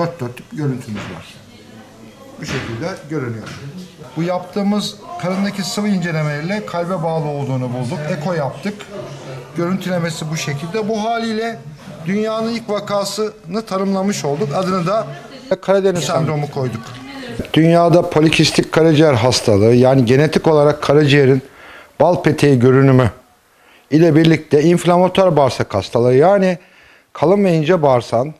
Dört dörtlük bir görüntümüz var. Bu şekilde görünüyor. Bu yaptığımız karındaki sıvı incelemeyle kalbe bağlı olduğunu bulduk. Eko yaptık. Görüntülemesi bu şekilde. Bu haliyle dünyanın ilk vakasını tanımlamış olduk. Adını da Karadeniz sendromu koyduk. Dünyada polikistik karaciğer hastalığı yani genetik olarak karaciğerin bal peteği görünümü ile birlikte inflamatuar bağırsak hastalığı yani kalın ve ince bağırsan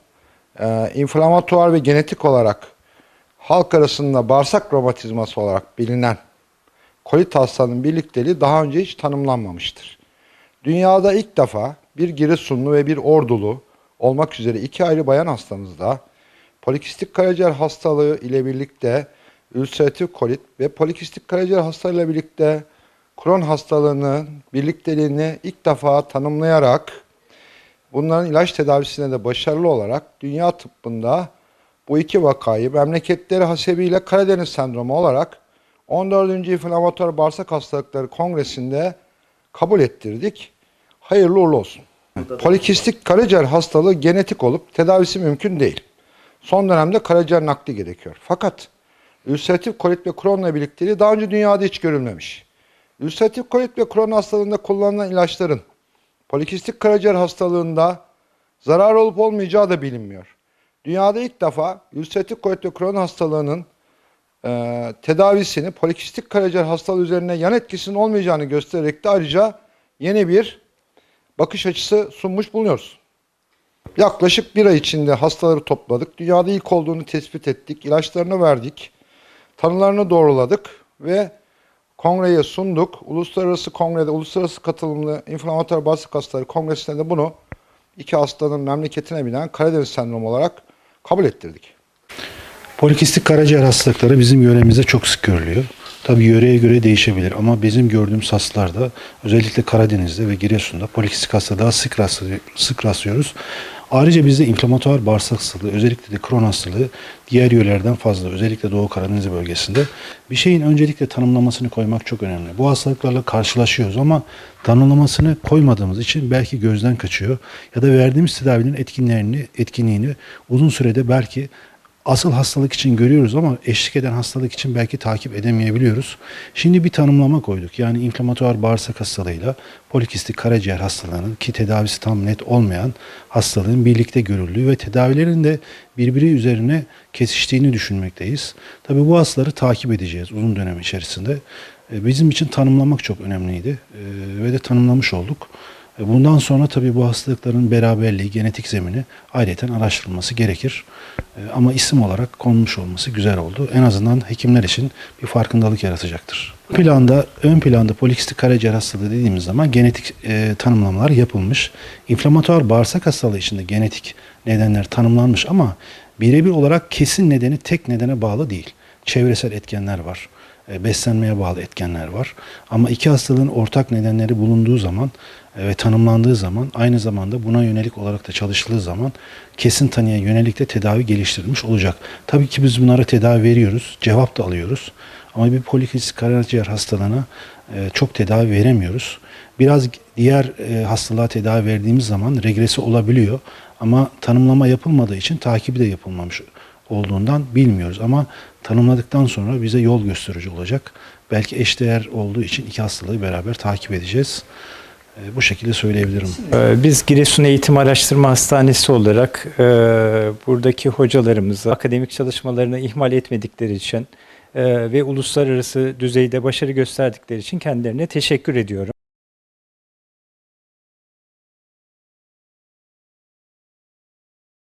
e, inflamatuar ve genetik olarak halk arasında bağırsak romatizması olarak bilinen kolit hastalığının birlikteliği daha önce hiç tanımlanmamıştır. Dünyada ilk defa bir Giresunlu ve bir Ordulu olmak üzere iki ayrı bayan hastamızda polikistik karaciğer hastalığı ile birlikte ülseratif kolit ve polikistik karaciğer hastalığı ile birlikte Crohn hastalığının birlikteliğini ilk defa tanımlayarak bunların ilaç tedavisine de başarılı olarak dünya tıbbında bu iki vakayı memleketleri hasebiyle Karadeniz sendromu olarak 14. İnflamatuar Bağırsak Hastalıkları Kongresi'nde kabul ettirdik. Hayırlı uğurlu olsun. Polikistik karaciğer hastalığı genetik olup tedavisi mümkün değil. Son dönemde karaciğer nakli gerekiyor. Fakat ülseratif kolit ve Crohn'la birlikteliği daha önce dünyada hiç görülmemiş. Ülseratif kolit ve Crohn hastalığında kullanılan ilaçların polikistik karaciğer hastalığında zarar olup olmayacağı da bilinmiyor. Dünyada ilk defa ülseratif kolit ve hastalığının e, tedavisini polikistik karaciğer hastalığı üzerine yan etkisinin olmayacağını göstererek de ayrıca yeni bir bakış açısı sunmuş bulunuyoruz. Yaklaşık bir ay içinde hastaları topladık. Dünyada ilk olduğunu tespit ettik. ilaçlarını verdik. Tanılarını doğruladık ve kongreye sunduk. Uluslararası kongrede, uluslararası katılımlı inflamatuar bağırsak hastaları kongresinde de bunu iki hastanın memleketine binen Karadeniz sendromu olarak kabul ettirdik. Polikistik karaciğer hastalıkları bizim yöremizde çok sık görülüyor. Tabii yöreye göre değişebilir ama bizim gördüğümüz hastalarda özellikle Karadeniz'de ve Giresun'da polikistik hastalığa sık, rastlı- sık rastlıyoruz. Ayrıca bizde inflamatuar bağırsak hastalığı, özellikle de Crohn hastalığı diğer yörelerden fazla, özellikle Doğu Karadeniz bölgesinde. Bir şeyin öncelikle tanımlamasını koymak çok önemli. Bu hastalıklarla karşılaşıyoruz ama tanımlamasını koymadığımız için belki gözden kaçıyor ya da verdiğimiz tedavinin etkinlerini, etkinliğini uzun sürede belki asıl hastalık için görüyoruz ama eşlik eden hastalık için belki takip edemeyebiliyoruz. Şimdi bir tanımlama koyduk. Yani inflamatuar bağırsak hastalığıyla polikistik karaciğer hastalığının ki tedavisi tam net olmayan hastalığın birlikte görüldüğü ve tedavilerin de birbiri üzerine kesiştiğini düşünmekteyiz. Tabii bu hastaları takip edeceğiz uzun dönem içerisinde. E, Bizim için tanımlamak çok önemliydi e, ve de tanımlamış olduk. E, Bundan sonra tabii bu hastalıkların beraberliği, genetik zemini ayrıca araştırılması gerekir. E, Ama isim olarak konmuş olması güzel oldu. En azından hekimler için bir farkındalık yaratacaktır. Planda, ön planda polikistik karaciğer hastalığı dediğimiz zaman genetik e, tanımlamalar yapılmış. İnflamatuar bağırsak hastalığı için de genetik nedenler tanımlanmış ama birebir olarak kesin nedeni tek nedene bağlı değil. Çevresel etkenler var beslenmeye bağlı etkenler var. Ama iki hastalığın ortak nedenleri bulunduğu zaman e, ve tanımlandığı zaman aynı zamanda buna yönelik olarak da çalışıldığı zaman kesin tanıya yönelik de tedavi geliştirilmiş olacak. Tabii ki biz bunlara tedavi veriyoruz, cevap da alıyoruz. Ama bir polikistik karaciğer hastalığına e, çok tedavi veremiyoruz. Biraz diğer e, hastalığa tedavi verdiğimiz zaman regresi olabiliyor. Ama tanımlama yapılmadığı için takibi de yapılmamış olduğundan bilmiyoruz ama tanımladıktan sonra bize yol gösterici olacak. Belki eşdeğer olduğu için iki hastalığı beraber takip edeceğiz. E, Bu şekilde söyleyebilirim. Ee, Biz Giresun Eğitim Araştırma Hastanesi olarak e, buradaki hocalarımızı akademik çalışmalarını ihmal etmedikleri için e, ve uluslararası düzeyde başarı gösterdikleri için kendilerine teşekkür ediyorum.